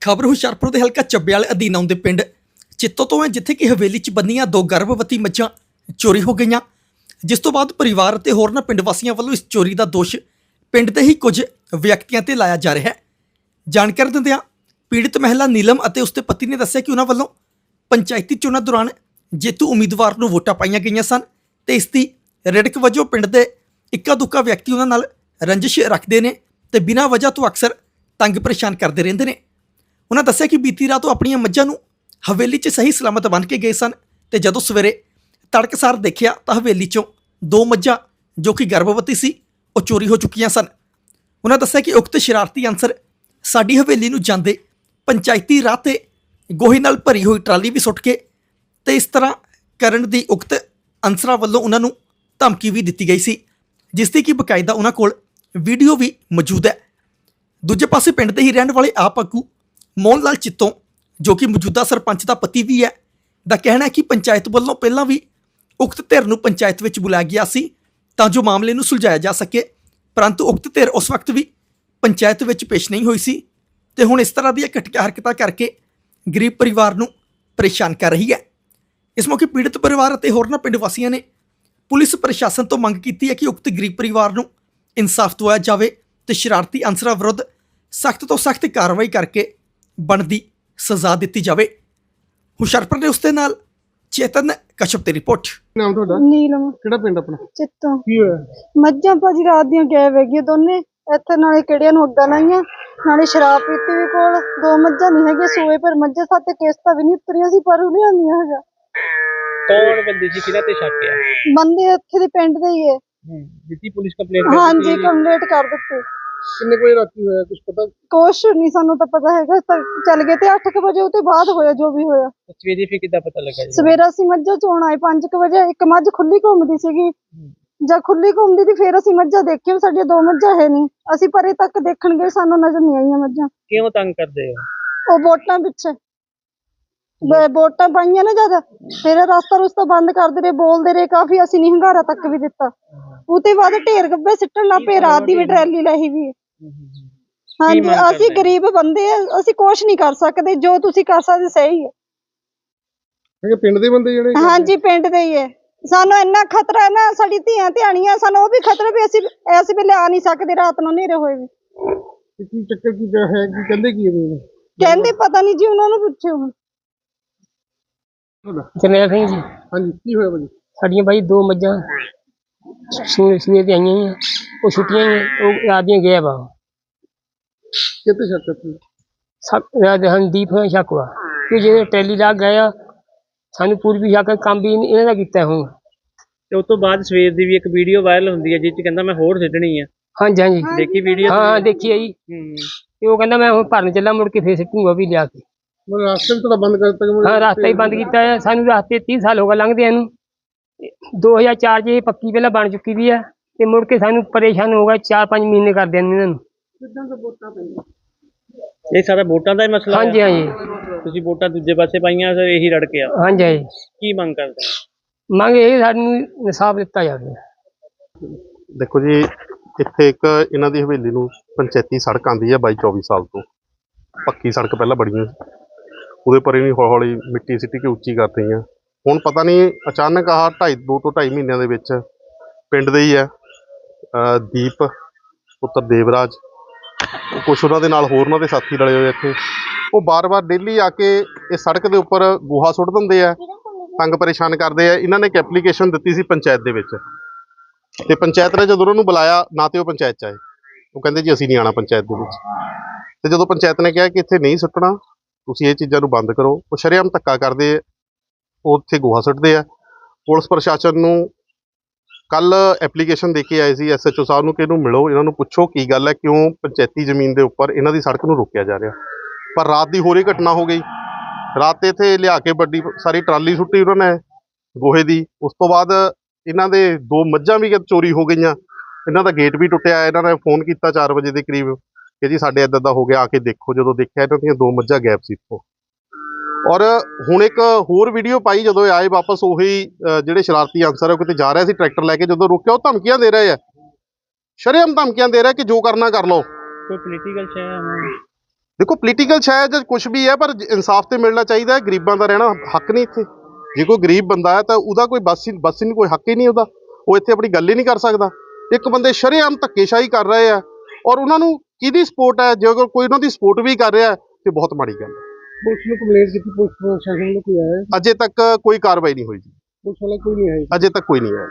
ਖਬਰ ਹੁਸ਼ਿਆਰਪੁਰ ਦੇ ਹਲਕਾ ਚੱਬੇ ਵਾਲੇ ਅਧੀਨ ਆਉਂਦੇ ਪਿੰਡ ਚਿੱਤੋ ਤੋਂ ਹੈ, ਜਿੱਥੇ ਕਿ ਹਵੇਲੀ 'ਚ ਬੰਨੀਆਂ ਦੋ ਗਰਭਵਤੀ ਮੱਝਾਂ ਚੋਰੀ ਹੋ ਗਈਆਂ। ਜਿਸ ਤੋਂ ਬਾਅਦ ਪਰਿਵਾਰ ਅਤੇ ਹੋਰਨਾਂ ਪਿੰਡ ਵਾਸੀਆਂ ਵੱਲੋਂ ਇਸ ਚੋਰੀ ਦਾ ਦੋਸ਼ ਪਿੰਡ ਦੇ ਹੀ ਕੁਝ ਵਿਅਕਤੀਆਂ ਤੇ ਲਾਇਆ ਜਾ ਰਿਹਾ ਹੈ। ਜਾਣਕਾਰੀ ਦਿੰਦਿਆਂ ਪੀੜਤ ਮਹਿਲਾ ਨੀਲਮ ਅਤੇ ਉਸਦੇ ਪਤੀ ਨੇ ਦੱਸਿਆ ਕਿ ਉਹਨਾਂ ਵੱਲੋਂ ਪੰਚਾਇਤੀ ਚੋਣਾਂ ਦੌਰਾਨ ਜੇਤੂ ਉਮੀਦਵਾਰ ਨੂੰ ਵੋਟਾਂ ਪਾਈਆਂ ਗਈਆਂ ਸਨ ਤੇ ਇਸ ਦੀ ਰਿੜਕ ਵਜੋਂ ਪਿੰਡ ਦੇ ਇੱਕਾ ਦੁੱਕਾ ਵਿਅਕਤੀ ਉਹਨਾਂ ਨਾਲ ਰੰਜਿਸ਼ ਰੱਖਦੇ ਨੇ ਤੇ ਬਿਨਾਂ ਵਜ੍ਹਾ ਤੋਂ ਅਕਸਰ ਤੰਗ ਪਰੇਸ਼ਾਨ ਕਰਦੇ ਰਹਿੰਦੇ ਨੇ। ਉਹਨਾਂ ਦੱਸਿਆ ਕਿ ਬੀਤੀ ਰਾਤ ਉਹ ਆਪਣੀਆਂ ਮੱਝਾਂ ਨੂੰ ਹਵੇਲੀ 'ਚ ਸਹੀ ਸਲਾਮਤ ਬੰਨ੍ਹ ਕੇ ਗਏ ਸਨ ਤੇ ਜਦੋਂ ਸਵੇਰੇ ਤੜਕਸਾਰ ਦੇਖਿਆ ਤਾਂ ਹਵੇਲੀ 'ਚੋਂ ਦੋ ਮੱਝਾਂ ਜੋ ਕਿ ਗਰਭਵਤੀ ਸੀ, ਉਹ ਚੋਰੀ ਹੋ ਚੁੱਕੀਆਂ ਸਨ। ਉਹਨਾਂ ਦੱਸਿਆ ਕਿ ਉਕਤ ਸ਼ਰਾਰਤੀ ਅਨਸਰ ਸਾਡੀ ਹਵੇਲੀ ਨੂੰ ਜਾਂਦੇ ਪੰਚਾਇਤੀ ਰਾਹ ਤੇ ਗੋਹੇ ਨਾਲ ਭਰੀ ਹੋਈ ਟਰਾਲੀ ਵੀ ਸੁੱਟ ਕੇ ਤੇ ਇਸ ਤਰ੍ਹਾਂ ਕਰਨ ਦੀ ਉਕਤ ਅਨਸਰਾਂ ਵੱਲੋਂ ਉਹਨਾਂ ਨੂੰ ਧਮਕੀ ਵੀ ਦਿੱਤੀ ਗਈ ਸੀ, ਜਿਸ ਦੀ ਕਿ ਬਕਾਇਦਾ ਉਹਨਾਂ ਕੋਲ ਵੀਡੀਓ ਵੀ ਮੌਜੂਦ ਹੈ। ਦੂਜੇ ਪਾਸੇ ਪਿੰਡ ਦੇ ਹੀ ਰਹਿਣ ਵਾਲੇ ਆਪ ਆਗੂ ਮੋਹਨ ਲਾਲ ਚਿੱਤੋਂ, ਜੋ ਕਿ ਮੌਜੂਦਾ ਸਰਪੰਚ ਦਾ ਪਤੀ ਵੀ ਹੈ, ਦਾ ਕਹਿਣਾ ਹੈ ਕਿ ਪੰਚਾਇਤ ਵੱਲੋਂ ਪਹਿਲਾਂ ਵੀ ਉਕਤ ਧਿਰ ਨੂੰ ਪੰਚਾਇਤ ਵਿੱਚ ਬੁਲਾਇਆ ਗਿਆ ਸੀ ਤਾਂ ਜੋ ਮਾਮਲੇ ਨੂੰ ਸੁਲਝਾਇਆ ਜਾ ਸਕੇ, ਪਰੰਤੂ ਉਕਤ ਧਿਰ ਉਸ ਵਕਤ ਵੀ ਪੰਚਾਇਤ ਵਿੱਚ ਪੇਸ਼ ਨਹੀਂ ਹੋਈ ਸੀ ਤੇ ਹੁਣ ਇਸ ਤਰ੍ਹਾਂ ਦੀਆਂ ਘਟੀਆਂ ਹਰਕਤਾਂ ਕਰਕੇ ਗਰੀਬ ਪਰਿਵਾਰ ਨੂੰ ਪਰੇਸ਼ਾਨ ਕਰ ਰਹੀ ਹੈ। ਇਸ ਮੌਕੇ ਪੀੜਤ ਪਰਿਵਾਰ ਅਤੇ ਹੋਰਨਾਂ ਪਿੰਡ ਵਾਸੀਆਂ ਨੇ ਪੁਲਿਸ ਪ੍ਰਸ਼ਾਸਨ ਤੋਂ ਮੰਗ ਕੀਤੀ ਹੈ ਕਿ ਉਕਤ ਗਰੀਬ ਪਰਿਵਾਰ ਨੂੰ ਇਨਸਾਫ ਦਿਵਾਇਆ ਜਾਵੇ ਤੇ ਸ਼ਰਾਰਤੀ ਅਨਸਰਾਂ ਵਿਰੁੱਧ ਸਖਤ ਤੋਂ ਸਖਤ ਕਾਰਵਾਈ ਕਰਕੇ ਬਣਦੀ ਸਜ਼ਾ ਦਿੱਤੀ ਜਾਵੇ। ਹੁਸ਼ਿਆਰਪੁਰ ਦੇ ਉਸਦੇ ਨਾਲ ਚੇਤਨ ਕਸ਼ਪ ਦੀ ਰਿਪੋਰਟ। ਨਾਮ ਤੁਹਾਡਾ? ਨੀਲਮ। ਕਿਹੜਾ ਪਿੰਡ ਆਪਣਾ? ਚਿੱਤੋਂ। ਕੀ ਹੋਇਆ? ਮੱਝਾਂ ਭਾਜੀ ਰਾਤ ਦੀਆਂ ਗਾਇਬ ਹੈਗੀਆਂ ਦੋਨੇ। ਇੱਥੇ ਨਾਲੇ ਕਿਹੜਿਆਂ ਨੂੰ ਅੱਗਾ ਲਾਈਆਂ? ਨਾਲੇ ਸ਼ਰਾਬ ਪੀਤੀ ਵੀ ਕੋਲ। ਦੋ ਮੱਝਾਂ ਨਹੀਂ ਹੈਗੀਆਂ ਸੂਏ ਪਰ ਮੱਝਾਂ ਸਾਤੇ ਕਿਸ਼ਤਾਂ ਵੀ ਨਹੀਂ ਉਤਰੀਆਂ ਸੀ ਪਰ ਉਹ ਲਿਆਂਦੀਆਂ ਹੈਗਾ। ਕੌਣ ਬੰਦੇ ਸੀ? ਕਿਹਨਾਂ ਤੇ ਸ਼ੱਕ ਬੰਦੇ ਇੱਥੇ ਦੇ ਪਿੰਡ ਦੇ ਹੀ ਹੈ। ਦਿੱਤੀ ਪੁਲਿਸ ਕੰਪਲੇਂਟ ਹਾਂਜੀ ਕੰਪਲੀਟ ਕਰ ਦਿੱਤੇ। ਕਿੰਨੇ ਕੋਈ ਰਾਤੀ ਹੋਇਆ ਕੁਝ ਪਤਾ? ਕੁਛ ਨਹੀਂ ਸਾਨੂੰ ਤਾਂ ਪਤਾ ਹੈਗਾ ਤਾਂ ਚੱਲ ਗਏ ਤੇ 8:00 ਵਜੇ ਉਹ ਤੋਂ ਬਾਅਦ ਹੋਇਆ ਜੋ ਵੀ ਹੋਇਆ। ਸਵੇਰੇ ਫਿਰ ਕਿੱਦਾਂ ਪਤਾ ਲੱਗਾ ਜੀ? ਸਵੇਰਾ ਅਸੀਂ ਮੱਝਾਂ ਚੋਣ ਆਏ 5:00 ਵਜੇ ਇੱਕ ਮੱਝ ਖੁੱਲੀ ਘੁੰਮਦੀ ਸੀਗੀ। ਜਦ ਖੁੱਲੀ ਘੁੰਮਦੀ ਸੀ ਫਿਰ ਅਸੀਂ ਮੱਝਾਂ ਦੇਖੀਆਂ ਸਾਡੀਆਂ ਦੋ ਮੱਝਾਂ ਹੈ ਨਹੀਂ ਅਸੀਂ ਪਰੇ ਤੱਕ ਦੇਖਣ ਗਏ ਸਾਨੂੰ ਨਜ਼ਰ ਨਹੀਂ ਆਈਆਂ ਮੱਝਾਂ। ਕਿਉਂ ਤੰਗ ਕਰਦੇ ਹੋ? ਉਹ ਵੋਟਾਂ ਪਿੱਛੇ। ਬ- ਵੋਟਾਂ ਪਾਈਆਂ ਨਾ ਜਦ ਫਿਰ ਰਸਤਾ ਰੁਸਤਾ ਬੰਦ ਕਰਦੇ ਰਹੇ ਬੋਲਦੇ ਰਹੇ ਕਾਫੀ ਅਸੀਂ ਨਹੀਂ ਹੰਗਾਰਾ ਤੱਕ ਵੀ ਦਿੱਤਾ। ਉਤੇ ਬਾਅਦ ਢੇਰ ਗੱਬੇ ਸਿੱਟਣ ਲੱਗ ਪਏ ਰਾਤ ਦੀ ਵੀ ਟਰੈਲੀ ਲਈ ਵੀ। ਹੈ। ਹਾਂਜੀ ਅਸੀਂ? ਗਰੀਬ ਬੰਦੇ ਆ ਅਸੀਂ ਕੁਝ ਨਹੀਂ ਕਰ ਸਕਦੇ ਜੋ ਤੁਸੀਂ ਕਰ ਸਕਦੇ ਸਹੀ ਹੈ ਹੈਗੇ ਪਿੰਡ ਦੇ ਬੰਦੇ ਜਿਹੜੇ ਹਾਂਜੀ ਪਿੰਡ ਦੇ ਹੀ ਹੈ ਸਾਨੂੰ ਇੰਨਾ ਖਤਰਾ ਹੈ ਨਾ ਸਾਡੀ ਧੀਆਂ ਧਿਆਣੀਆਂ ਸਾਨੂੰ ਉਹ ਵੀ ਖਤਰਾ ਵੀ ਅਸੀਂ ਇਸ ਵੇਲੇ ਆ ਨਹੀਂ ਸਕਦੇ ਰਾਤ ਨੂੰ ਹਨੇਰੇ ਹੋਏ ਵੀ। ਤੇ ਕੀ ਚੱਕਰ ਕੀ ਹੈ ਕੀ ਕਹਿੰਦੇ ਕੀ ਹੈ? ਕਹਿੰਦੇ ਪਤਾ ਨਹੀਂ ਜੀ ਉਹਨਾਂ ਨੂੰ ਪੁੱਛੋ ਹੁਣ। ਤੁਹਾਡਾ ਜਰਨੈਲ ਸਿੰਘ ਜੀ। ਹਾਂਜੀ ਕੀ ਹੋਇਆ ਭਾਜੀ? ਸਾਡੀਆਂ ਬਾਈ ਦੋ ਮੱਝਾਂ ਸੂਏ ਸੂਏ ਤੇ ਆਈਆਂ ਆ ਉਹ ਛੁੱਟੀਆਂ ਹੀ ਆ, ਉਹ ਰਾਤ ਦੀਆਂ ਗਾਇਬ ਆ ਕਿੱਥੇ ਸ਼ੱਕ ਹੈ ਤੁਸੀਂ? ਸਭ ਰਾਤ ਹਨਦੀਪ ਹੋਇਆ ਸ਼ੱਕ ਵਾ। ਕਿ ਜਿਹੜੇ ਟੈਲੀ ਲਾ ਗਏ ਆ ਸਾਨੂੰ ਪੂਰੀ ਸ਼ੱਕ ਹੈ, ਕੰਮ ਵੀ ਇਹਨਾਂ ਦਾ ਕੀਤਾ ਹੁਣ। ਤੇ ਉਸ ਤੋਂ ਬਾਅਦ ਸਵੇਰ ਦੀ ਵੀ ਇੱਕ ਵੀਡੀਓ ਵਾਇਰਲ ਹੁੰਦੀ ਹੈ ਜਿਸ ਚ ਕਹਿੰਦਾ ਮੈਂ ਹੋਰ ਸਿੱਟਣੀ ਆ। ਹਾਂਜੀ ਹਾਂਜੀ। ਦੇਖੀ ਵੀਡੀਓ ਹਾਂ ਦੇਖੀ ਆ ਜੀ। ਤੇ ਉਹ ਕਹਿੰਦਾ ਮੈਂ ਹੁਣ ਭਰਨ ਚੱਲਾ ਮੁੜ ਕੇ ਫੇਰ ਸਿੱਟੂਗਾ ਵੀ ਲਿਆ ਕੇ। ਮਤਲਬ ਰਾਸਤੇ ਵੀ ਤੁਹਾਡਾ ਬੰਦ ਕਰ ਦਿੱਤਾ ਕਿ ਹਾਂ ਰਸਤਾ ਹੀ ਬੰਦ ਕੀਤਾ ਹੈ। ਸਾਨੂੰ ਰਸਤੇ 30 ਸਾਲ ਹੋ ਗਏ ਲੰਘਦੇ ਇਹਨੂੰ 2004 ਚ ਇਹ ਪੱਕੀ ਪਹਿਲਾਂ ਬਣ ਚੁੱਕੀ ਵੀ ਆ ਤੇ ਮੁੜ ਕੇ ਸਾਨੂੰ ਪਰੇਸ਼ਾਨ ਹੋ ਗਿਆ 4-5 ਮਹੀਨੇ ਕਰਦੇ ਨੇ ਇਹਨਾਂ ਨੂੰ। ਇਹ ਸਾਰਾ ਵੋਟਾਂ ਦਾ ਹੀ ਮਸਲਾ ਹੈ? ਹਾਂਜੀ ਹਾਂਜੀ। ਤੁਸੀਂ ਵੋਟਾਂ ਦੂਜੇ ਪਾਸੇ ਪਾਈਆਂ ਫਿਰ ਇਹੀ ਰੜ ਕੇ ਆ। ਹਾਂਜੀ ਹਾਂਜੀ। ਕੀ ਮੰਗ ਕਰਦੇ? ਮੰਗ ਇਹ ਸਾਨੂੰ ਇਨਸਾਫ ਦਿੱਤਾ ਜਾਵੇ। ਦੇਖੋ ਜੀ ਇੱਥੇ ਇੱਕ ਇਹਨਾਂ ਦੀ ਹਵੇਲੀ ਨੂੰ ਪੰਚਾਇਤੀ ਸੜਕ ਆਂਦੀ ਹੈ 22 24 ਸਾਲ ਤੋਂ। ਪੱਕੀ ਸੜਕ ਪਹਿਲਾਂ ਸੀ। ਉਹਦੇ ਪਰ ਇਹਨੀ ਹੌਲੀ ਹੌਲੀ ਮਿੱਟੀ ਸਿੱਟੀ ਕੇ ਉੱਚੀ ਕਰ ਦਿੱਤੀ ਆ। ਹੁਣ ਪਤਾ ਨਹੀਂ, ਅਚਾਨਕ ਆਹ ਢਾਈ, ਦੋ ਤੋਂ ਢਾਈ ਮਹੀਨਿਆਂ ਦੇ ਵਿੱਚ ਪਿੰਡ ਦੇ ਹੀ ਹੈ ਦੀਪ, ਪੁੱਤਰ ਦੇਵਰਾਜ ਕੁਛ ਉਹਨਾਂ ਦੇ ਨਾਲ ਹੋਰ ਉਹਨਾਂ ਦੇ ਸਾਥੀ ਰਲੇ ਹੋਏ ਇੱਥੇ। ਉਹ ਬਾਰ-ਬਾਰ ਡੇਲੀ ਆ ਕੇ ਇਹ ਸੜਕ ਦੇ ਉੱਪਰ ਗੋਹਾ ਸੁੱਟ ਦਿੰਦੇ ਆ, ਤੰਗ ਪਰੇਸ਼ਾਨ ਕਰਦੇ ਆ। ਇਹਨਾਂ ਨੇ ਇੱਕ ਐਪਲੀਕੇਸ਼ਨ ਦਿੱਤੀ ਸੀ ਪੰਚਾਇਤ ਦੇ ਵਿੱਚ। ਤੇ ਪੰਚਾਇਤ ਨੇ ਜਦੋਂ ਉਹਨਾਂ ਨੂੰ ਬੁਲਾਇਆ, ਨਾ ਤੇ ਉਹ ਪੰਚਾਇਤ ਚ ਆਏ। ਉਹ ਕਹਿੰਦੇ ਜੀ ਅਸੀਂ ਨਹੀਂ ਆਣਾ ਪੰਚਾਇਤ ਦੇ ਵਿੱਚ। ਤੇ ਜਦੋਂ ਪੰਚਾਇਤ ਨੇ ਕਿਹਾ ਕਿ ਇੱਥੇ ਨਹੀਂ ਸੁੱਟਣਾ ਤੁਸੀਂ ਇਹ ਚੀਜ਼ਾਂ ਨੂੰ ਬੰਦ ਕਰੋ, ਉਹ ਸ਼ਰੇਆਮ ਧੱਕਾ ਕਰਦੇ ਉਹ ਉੱਥੇ ਗੋਹਾ ਸੁੱਟਦੇ ਆ। ਪੁਲਿਸ ਪ੍ਰਸ਼ਾਸਨ ਨੂੰ ਕੱਲ ਐਪਲੀਕੇਸ਼ਨ ਦੇ ਕੇ ਆਏ ਸੀ ਐਸਐਚਓ ਸਾਹਿਬ ਨੂੰ ਕਿ ਇਹਨੂੰ ਮਿਲੋ, ਇਹਨਾਂ ਨੂੰ ਪੁੱਛੋ ਕੀ ਗੱਲ ਹੈ, ਕਿਉਂ ਪੰਚਾਇਤੀ ਜ਼ਮੀਨ ਦੇ ਉੱਪਰ ਇਹਨਾਂ ਦੀ ਸੜਕ ਨੂੰ ਰੋਕਿਆ ਜਾ ਰਿਹਾ। ਪਰ ਰਾਤ ਦੀ ਹੋਰ ਹੀ ਘਟਨਾ ਹੋ ਗਈ। ਰਾਤ ਤੇ ਇੱਥੇ ਲਿਆ ਕੇ ਵੱਡੀ ਸਾਰੀ ਟਰਾਲੀ ਸੁੱਟੀ ਉਹਨਾਂ ਨੇ ਗੋਹੇ ਦੀ। ਉਸ ਤੋਂ ਬਾਅਦ ਇਹਨਾਂ ਦੇ ਦੋ ਮੱਝਾਂ ਵੀ ਚੋਰੀ ਹੋ ਗਈਆਂ। ਇਹਨਾਂ ਦਾ ਗੇਟ ਵੀ ਟੁੱਟਿਆ, ਇਹਨਾਂ ਨੇ ਫੋਨ ਕੀਤਾ 4 ਵਜੇ ਦੇ ਕਰੀਬ। ਕਿ ਜੀ ਸਾਡੇ ਇੱਦਾਂ ਦਾ ਹੋ ਗਿਆ ਆ ਕੇ ਦੇਖੋ ਜਦੋਂ ਦੇਖਿਆ ਇਹਨਾਂ ਦੀਆਂ ਦੋ ਮੱਝਾਂ ਗਾਇਬ ਸੀ ਇੱਥੋਂ। ਔਰ ਹੁਣ ਇੱਕ ਹੋਰ ਵੀਡੀਓ ਪਾਈ ਜਦੋਂ ਆਏ ਵਾਪਸ ਉਹੀ ਜਿਹੜੇ ਸ਼ਰਾਰਤੀ ਅਨਸਰ ਆ ਉਹ ਕਿਤੇ ਜਾ ਰਿਹਾ ਸੀ ਟਰੈਕਟਰ ਲੈ ਕੇ ਜਦੋਂ ਰੁਕਿਆ ਉਹ ਧਮਕੀਆਂ ਦੇ ਰਹੇ ਆ। ਸ਼ਰੇਆਮ ਧਮਕੀਆਂ ਦੇ ਰਿਹਾ ਕਿ ਜੋ ਕਰਨਾ ਕਰ ਲਓ। ਕੋਈ ਪੋਲੀਟੀਕਲ ਸ਼ੈ ਦੇਖੋ ਪੋਲੀਟੀਕਲ ਸ਼ਾਇਦ ਕੁਝ ਵੀ ਹੈ ਪਰ ਇਨਸਾਫ ਤੇ ਮਿਲਣਾ ਚਾਹੀਦਾ ਹੈ ਗਰੀਬਾਂ ਦਾ ਰਹਿਣਾ ਹੱਕ ਨਹੀਂ ਇੱਥੇ। ਜੇ ਕੋਈ ਗਰੀਬ ਬੰਦਾ ਹੈ ਤਾਂ ਉਹਦਾ ਕੋਈ ਬਸ ਹੀ ਬਸ ਹੀ ਨਹੀਂ ਕੋਈ ਹੱਕ ਹੀ ਨਹੀਂ ਉਹਦਾ। ਉਹ ਇੱਥੇ ਆਪਣੀ ਗੱਲ ਹੀ ਨਹੀਂ ਕਰ ਸਕਦਾ। ਇੱਕ ਬੰਦੇ ਸ਼ਰੇਆਮ ਧੱਕੇਸ਼ਾਹੀ ਕਰ ਰਹੇ ਆ ਔਰ ਉਹਨਾਂ ਨੂੰ ਕਿਹਦੀ ਸਪੋਰਟ ਹੈ? ਜੇ ਕੋਈ ਉਹਨਾਂ ਦੀ ਸਪੋਰਟ ਵੀ ਕਰ ਰਿਹਾ ਤੇ ਬਹੁਤ ਮਾੜੀ ਗੱਲ ਹੈ। ਪੁਲਿਸ ਨੂੰ ਕੰਪਲੇਂਟ ਕੀਤੀ ਪੁਲਿਸ ਪ੍ਰਸ਼ਾਸਨ ਨੂੰ ਕੋਈ ਆਇਆ? ਅਜੇ ਤੱਕ ਕੋਈ ਕਾਰਵਾਈ ਨਹੀਂ ਹੋਈ ਜੀ। ਪੁਲਿਸ ਵਾਲਾ ਕੋਈ ਨਹੀਂ ਆਇਆ ਅਜੇ ਤੱਕ ਕੋਈ ਨਹੀਂ ਆਇਆ